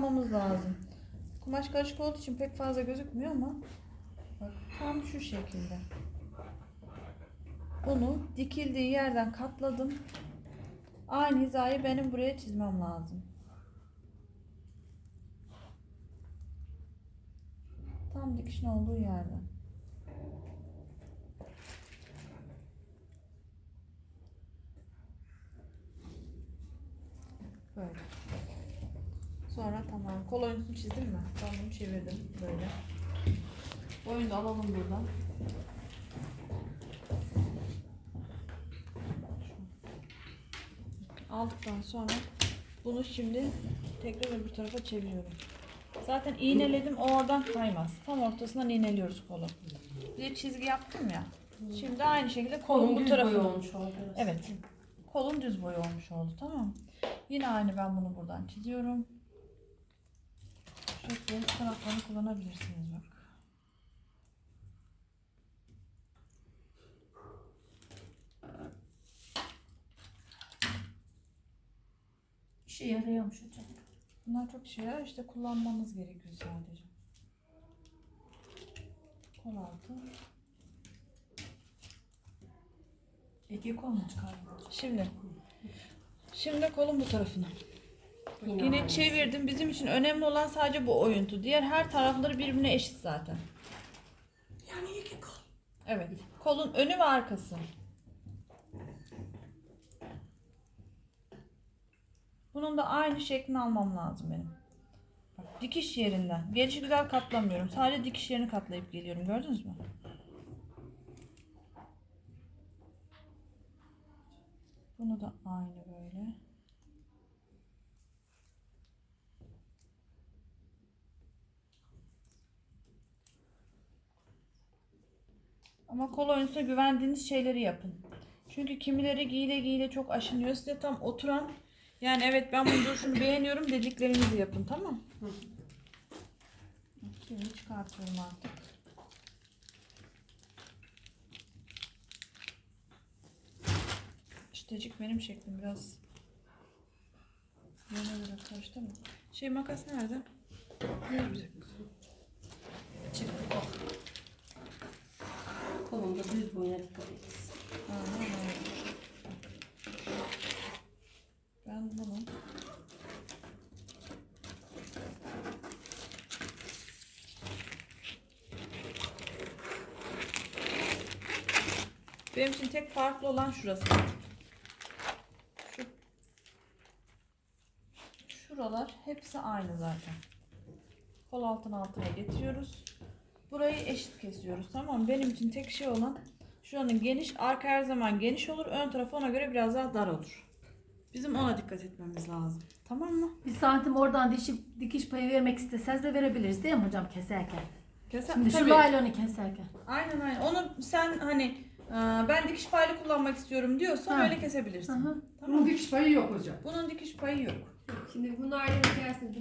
almamız lazım. Kumaş karışık olduğu için pek fazla gözükmüyor ama bak tam şu şekilde. Bunu dikildiği yerden katladım. Aynı hizayı benim buraya çizmem lazım. Tam dikişin olduğu yerden. Böyle. Sonra tamam. Kol oyuntusunu çizdim mi? Ben bunu çevirdim böyle. Boyunu da alalım buradan. Aldıktan sonra bunu şimdi tekrar öbür tarafa çeviriyorum. Zaten iğneledim o oradan kaymaz. Tam ortasından iğneliyoruz kolu. Bir çizgi yaptım ya. Şimdi aynı şekilde kolun Kolun bu tarafına. olmuş oldu. Evet. Kolun düz boyu olmuş oldu tamam mı? Yine aynı ben bunu buradan çiziyorum. Şekilde taraflarını kullanabilirsiniz bak. İşe yarıyormuş hocam. Bunlar çok işe yarar işte kullanmanız gerekiyor sadece. Kol altı. İki kol mu çıkardın? Şimdi. Şimdi kolun bu tarafına. Yine, Yine aynısı. çevirdim. Bizim için önemli olan sadece bu oyuntu. Diğer her tarafları birbirine eşit zaten. Yani iki kol. Evet. Kolun önü ve arkası. Bunun da aynı şeklini almam lazım benim. Bak, dikiş yerinden. Gelişi güzel katlamıyorum. Sadece dikiş yerini katlayıp geliyorum. Gördünüz mü? Bunu da aynı böyle. Ama kol oyuncusuna güvendiğiniz şeyleri yapın. Çünkü kimileri giyile giyile çok aşınıyor. Size tam oturan yani evet ben bunu duruşunu beğeniyorum dediklerinizi yapın tamam mı? Şimdi çıkartıyorum artık. İştecik benim şeklim biraz yana göre karıştı mı? Şey makas nerede? Çıktı kol. Boyuna dikkat öyle. Ben bunu Benim için tek farklı olan şurası. Şu Şuralar hepsi aynı zaten. Kol altına altına getiriyoruz. Burayı eşit kesiyoruz tamam? Benim için tek şey olan şuranın geniş, arka her zaman geniş olur. Ön tarafı ona göre biraz daha dar olur. Bizim ona dikkat etmemiz lazım. Tamam mı? Bir santim oradan dişi, dikiş payı vermek isteseniz de verebiliriz değil mi hocam keserken? Keser, Şimdi şu tabii. laylonu keserken. Aynen aynen. Onu sen hani e, ben dikiş paylı kullanmak istiyorum diyorsan Ha. öyle kesebilirsin. Hı hı. Tamam. Bunun dikiş payı yok hocam. Bunun dikiş payı yok. Şimdi bunlar da hikayesini